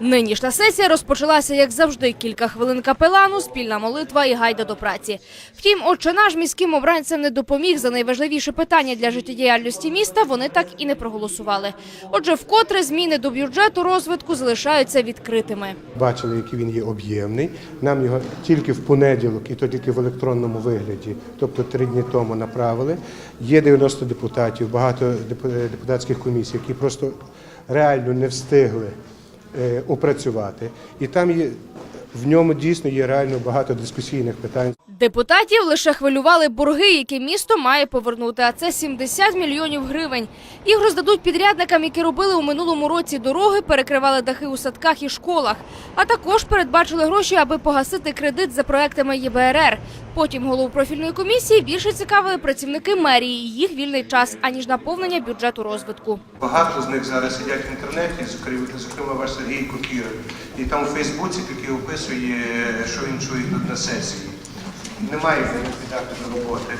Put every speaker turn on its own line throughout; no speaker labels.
Нинішня сесія розпочалася, як завжди, кілька хвилин капелану, спільна молитва і гайда до праці. Втім, отче наш міським обранцям не допоміг за найважливіше питання для життєдіяльності міста. Вони так і не проголосували. Отже, вкотре зміни до бюджету розвитку залишаються відкритими.
Бачили, який він є об'ємний. Нам його тільки в понеділок, і то тільки в електронному вигляді, тобто три дні тому направили. Є 90 депутатів, багато деп- депутатських комісій, які просто реально не встигли е, опрацювати. І там є в ньому дійсно є реально багато дискусійних питань.
Депутатів лише хвилювали борги, які місто має повернути. А це 70 мільйонів гривень. Їх роздадуть підрядникам, які робили у минулому році дороги, перекривали дахи у садках і школах. А також передбачили гроші, аби погасити кредит за проектами єБРР. Потім голову профільної комісії більше цікавили працівники мерії і їх вільний час, аніж наповнення бюджету розвитку.
Багато з них зараз сидять в інтернеті, зокрема, зокрема ваш Сергій Кокір. І там у Фейсбуці тільки описує, що він чує тут на сесії. Немає віддати до роботи.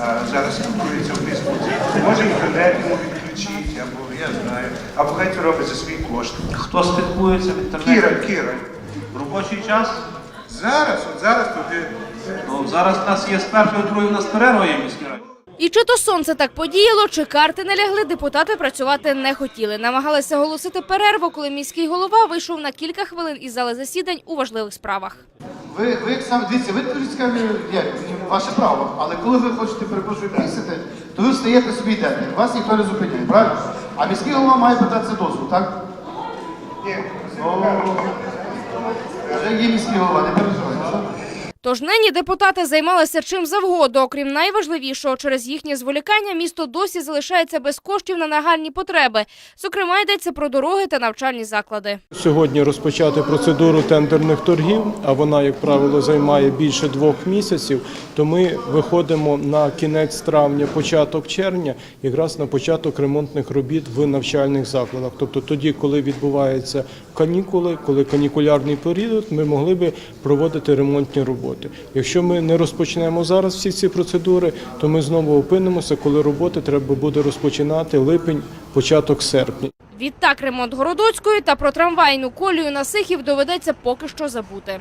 А зараз спілкується у Фейсбуці. Може інтернет йому відключить, або я знаю, або хай це робить за свій кошт.
Хто спілкується в інтернеті?
Кіра, Кіра.
В робочий час?
Зараз, от зараз туди.
Ну, зараз у нас є з першої другої у нас перерва є міській раді.
І чи то сонце так подіяло, чи карти не лягли, депутати працювати не хотіли. Намагалися оголосити перерву, коли міський голова вийшов на кілька хвилин із зали засідань у важливих справах.
Ви, ви як сам дивіться, ви дуже цікаві, як ваше право. Але коли ви хочете перепрошую пісити, то ви встаєте собі йдете. Вас ніхто не зупиняє, правильно? А міський голова має питатися дозволу, так?
Ні,
Вже є міський голова, не переживайте.
Тож нині депутати займалися чим завгодно, окрім найважливішого, через їхнє зволікання місто досі залишається без коштів на нагальні потреби. Зокрема, йдеться про дороги та навчальні заклади.
Сьогодні розпочати процедуру тендерних торгів, а вона, як правило, займає більше двох місяців. То ми виходимо на кінець травня, початок червня, якраз на початок ремонтних робіт в навчальних закладах. Тобто тоді, коли відбуваються канікули, коли канікулярний період, ми могли би проводити ремонтні роботи. Якщо ми не розпочнемо зараз всі ці процедури, то ми знову опинимося, коли роботи треба буде розпочинати липень, початок серпня.
Відтак ремонт Городоцької та про трамвайну колію на Сихів доведеться поки що забути.